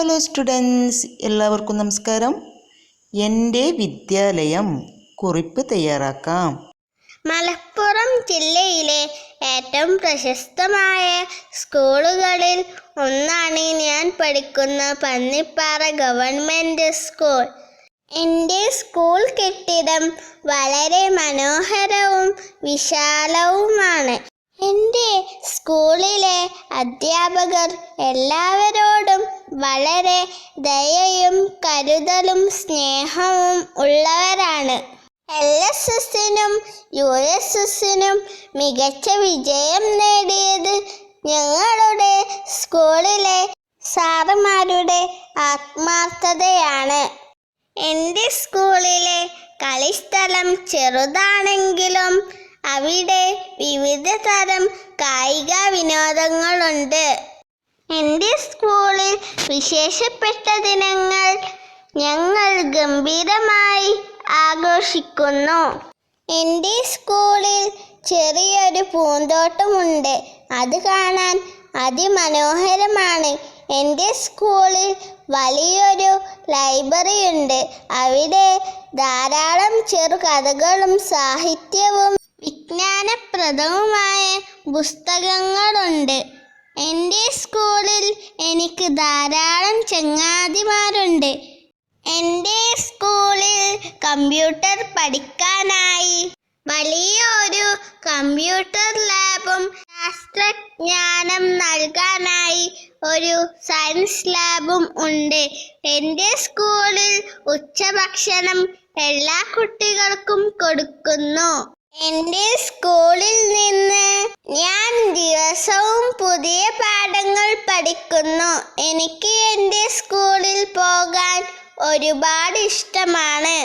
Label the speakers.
Speaker 1: Hello students എല്ലാവർക്കും നമസ്കാരം. എന്റെ വിദ്യാലയം കുറിപ്പ് തയ്യാറാക്കാം.
Speaker 2: മലപ്പുറം ജില്ലയിലെ ഏറ്റവും പ്രശസ്തമായ സ്കൂളുകളിൽ ഒന്നാണ് ഞാൻ പഠിക്കുന്ന പന്നിപ്പാറ ഗവൺമെന്റ് സ്കൂൾ. എന്റെ സ്കൂൾ കെട്ടിടം വളരെ മനോഹരവും വിശാലവുമാണ്. എന്റെ സ്കൂളിലെ അധ്യാപകർ എല്ലാവരോടും വളരെ ദയയും കരുതലും സ്നേഹവും ഉള്ളവരാണ്. എൽ എസ് എസിനും യു എസ് എസിനും മികച്ച വിജയം നേടിയത് ഞങ്ങളുടെ സ്കൂളിലെ സാറുമാരുടെ ആത്മാർത്ഥതയാണ്. എന്റെ സ്കൂളിലെ കളിസ്ഥലം ചെറുതാണെങ്കിലും അവിടെ വിവിധ തരം കായിക വിനോദങ്ങളുണ്ട്. എന്റെ സ്കൂളിൽ വിശേഷപ്പെട്ട ദിനങ്ങൾ ഞങ്ങൾ ഗംഭീരമായി ആഘോഷിക്കുന്നു. എന്റെ സ്കൂളിൽ ചെറിയൊരു പൂന്തോട്ടമുണ്ട്. അത് കാണാൻ അതിമനോഹരമാണ്. എന്റെ സ്കൂളിൽ വലിയൊരു ലൈബ്രറി ഉണ്ട് അവിടെ ധാരാളം ചെറുകഥകളും സാഹിത്യവും വിജ്ഞാനപ്രദവുമായ പുസ്തകങ്ങളുണ്ട്. എന്റെ സ്കൂളിൽ എനിക്ക് ധാരാളം ചങ്ങാതിമാരുണ്ട്. എന്റെ സ്കൂളിൽ കമ്പ്യൂട്ടർ പഠിക്കാനായി വലിയൊരു കമ്പ്യൂട്ടർ ലാബും ശാസ്ത്രജ്ഞാനം നൽകാനായി ഒരു സയൻസ് ലാബും ഉണ്ട്. എന്റെ സ്കൂളിൽ ഉച്ചഭക്ഷണം എല്ലാ കുട്ടികൾക്കും കൊടുക്കുന്നു. എന്റെ സ്കൂളിൽ നിന്ന് ഞാൻ ദിവസവും പുതിയ പാഠങ്ങൾ പഠിക്കുന്നു. എനിക്ക് എന്റെ സ്കൂളിൽ പോകാൻ ഒരുപാട് ഇഷ്ടമാണ്.